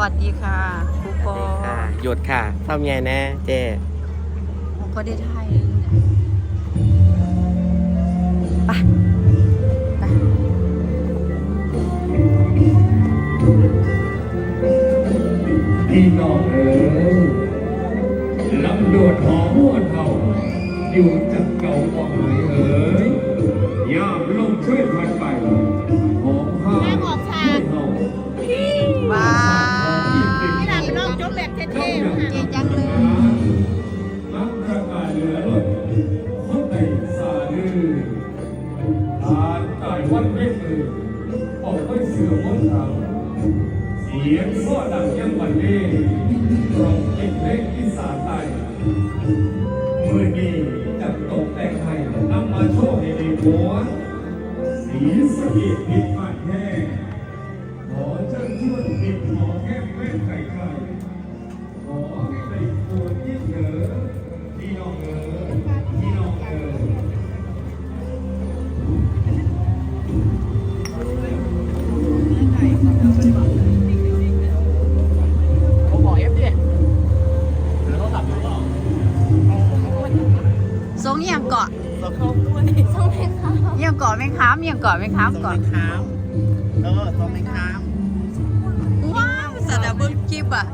วัสดีค่ะครูปอค่ะหยุดค่ะทำไงแน่เจ๊ผมก็ได้ไทยไปไปพี่น้องเอ๋ยลำโดดหอมหัวเท่าอยู่จากเก่าวังไหนเอ๋ยยามลมช่วยพัดไป สียงซ้อดังยังวันนี้ตรงเพลงเพลงอีสานใต้มือดีจับตกแต่งไทยนำมาโชว์ให้ในหัวสีสะเก็ดผิดผ่านแห้งขอเชิญชวนปิดหอแก้มแม่ไก่ไข่าะไหมครับเอียงเกาะไหมครับต้องเกาะไม่ค้ามเออต้องไม่ค้ามว้าวสัตว์อะเบิ้งคลิปอะ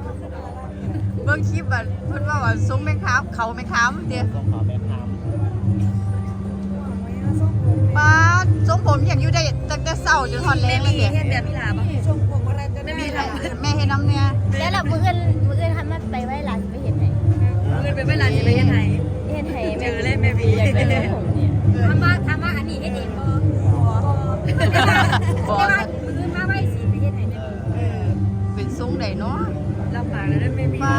เบิ้งคลิปอะเพิ่นว่าว่าทรงไหมครับเขาไหมครับเดี๋ยวต้องขอไม่ค้ามป้าทรงผมอย่างอยู่ได้ตั้งแต่เช้าจนทอนแรงเลยเดี๋ยวเฮ็ดแบบพี่หลาบ่ช่วงพวงอะไรจะไม่มีทแม่เห็นน้ำเนี่ยแล้วเรามือเอินมือเอินทำมันไปไว้หลานไปเห็นไหนำเงินเป็นเวลาจะไปยังไงเห็นไหนเจอเลยแม่บีอยากได้ผมเนี่ยทำมาทำมา บ่มือมาไว้สิไปเฮ็ดให้แม่บีเป็นทรงไหนเนาะลำบากแล้วแม่บีป้า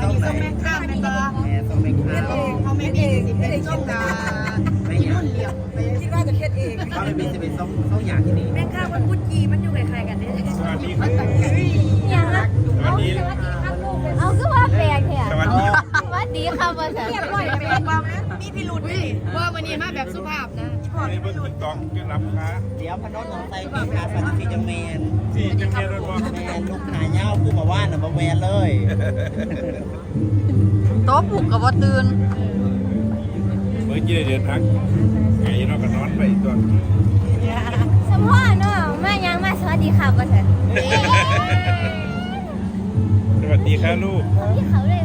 อันนี้ทรงแม่ข้ามเป็นบ่แม่ต้องไม่ค้ามเขาไม่เองสิเป็นทรงกาไม่อยากเหลี่ยมไปคิดว่าจะเฮ็ดเองเขาไม่มีจะเป็นต้องต้องอย่าง ครับภาษาเรียบร้อยแม่ว่ามีพิรุธนี่ว่าวันนี้มาแบบสุภาพนะนี่เบิ้งติ๊กตองก็รับค้าเดี๋ยวพนนท์ใส่ปีกาสันติจังแมนที่จะมีรถว่าแมนลูกหาเย้าผู้มาว่านน่ะมาแวนเลยโต๊ะปลุกกับว่าตื่นเมื่อกี้ได้เดินทางไงนอกกันนอนไปตัวสมพ่อเนาะมายังมาสวัสดีครับภาษาสวัสดีครับลูกที่เขาเลย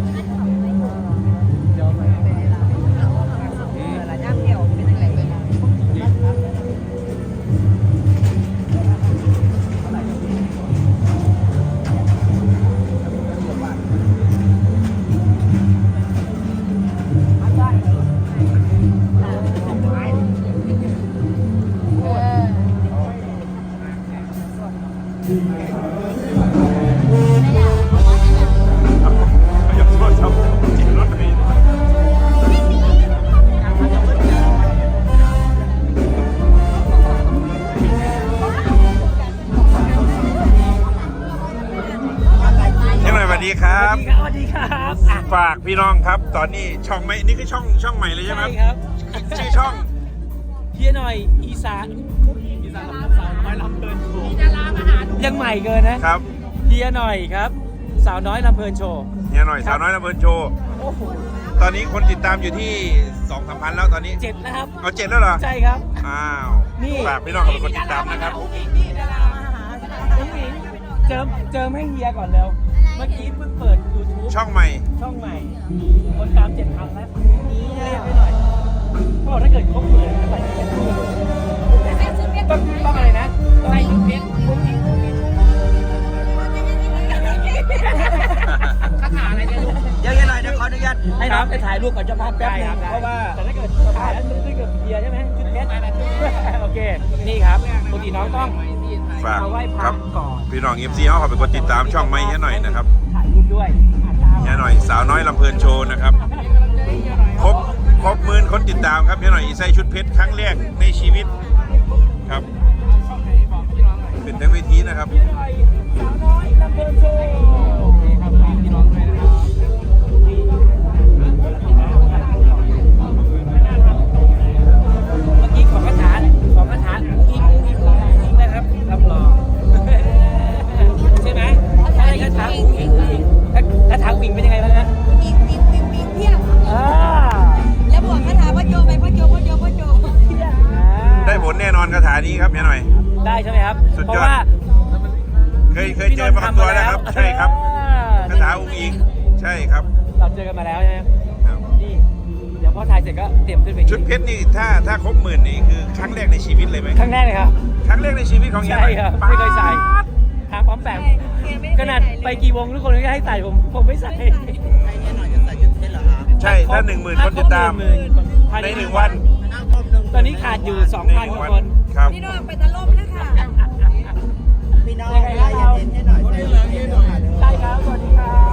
ฝากพี่น้องครับ ตอนนี้ช่องใหม่นี่คือช่องช่องใหม่เลยใช่ไหมใช่ครับชื่อช่องเฮียหน่อยอีสานอีสานลำสาวน้อยลำเพลินโชว์ยังใหม่เกินนะครับเฮียหน่อยครับสาวน้อยลำเพลินโชว์เนี่ยหน่อยสาวน้อยระเบิดโชว์โอ้โหตอนนี้คนติดตามอยู่ที่สองสามพันแล้วตอนนี้เจ็ดนะครับเอาเจ็ดแล้วเหรอใช่ครับอ้าวนี่ฝากพี่น้องเป็นคนติดตามนะครับอุ้งอิงเจิมเจิมให้เฮียก่อนเร็วเมื่อกี้เพิ่งเปิด YouTube ช่องใหม่ ช่องใหม่ คนตามเจ็ดพันแล้วนี้เรียกไปหน่อยเขาบอกถ้าเกิดครบหมื่นก็ใส่เจ็ดพันต้องต้องอะไรนะต้องให้ยูเพชรคาถาอะไรเนี่ยลูกเดี๋ยวยังไงเดี๋ยวขออนุญาตให้น้องไปถ่ายรูปกับเจ้าภาพแป๊บนึงเพราะว่าแต่ถ้าเกิดถ่ายแล้วมันขึ้นกับเบียร์ใช่ไหมชุดเพชรโอเค นี่ครับปกติน้องต้อง ฝากมาไหว้พครัระบก่อนพี่น้องเอฟซีเขาขอเป็นคนติดตามช่องใหม่เฮียหน่อยนะครับถ่ายรูปด้วยอะตามเฮียหน่อยสาวน้อยลำเพลินโชว์นะครับครบครบหมื่นคนติดตามครับเฮียหน่อยใส่ชุดเพชรครั้งแรกในชีวิตครับเป็นทั้งเวทีนะครับสาวน้อยลำเพลินโชว์ ใช่ครับคาถาอุ้งอิงใช่ครับ เราเจอกันมาแล้วใช่ไหมครับนี่เดี๋ยวพอถ่ายเสร็จก็เตรียมขึ้นไปชุดเพชรนี่ถ้าถ้าครบหมื่นนี่คือครั้งแรกในชีวิตเลยไหมครั้งแรกเลยครับครั้งแรกในชีวิตของเฮียใช่หน่อยครับป๊าดไม่เคยใส่ทางพร้อมแปมขนาดไปกี่วงทุกคนก็ให้ใส่ผมผมไม่ใส่ใช่ถ้าหนึ่งหมื่นคนติดตามภายในหนึ่งวัน ตอนนี้ขาดอยู่สองในพันหนึ่งกว่าวันคนครับพี่น้องไปตะล่มแล้วค่ะ พี่น้องให้เราเห็นให้หน่อยให้หน่อยให้หน่อยใช่ครับสวัสดีครับ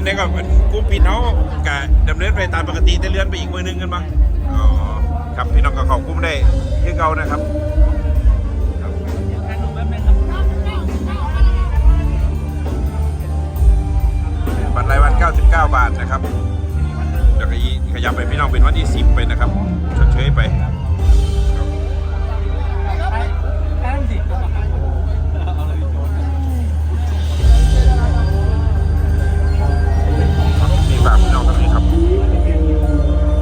เป็นไงกับกูปิดเขากะดำเนินไปตามปกติแต่เลื่อนไปอีกมือนึงกันมั้งอ๋อครับพี่น้องก็ขอบคุ้มได้ที่เก่านะครับบัตรรายวัน 99 บาทนะครับเดี๋ยวยีขยับไปพี่น้องเป็นวันที่ 10 ไปนะครับชดเชยไปแป้งสิ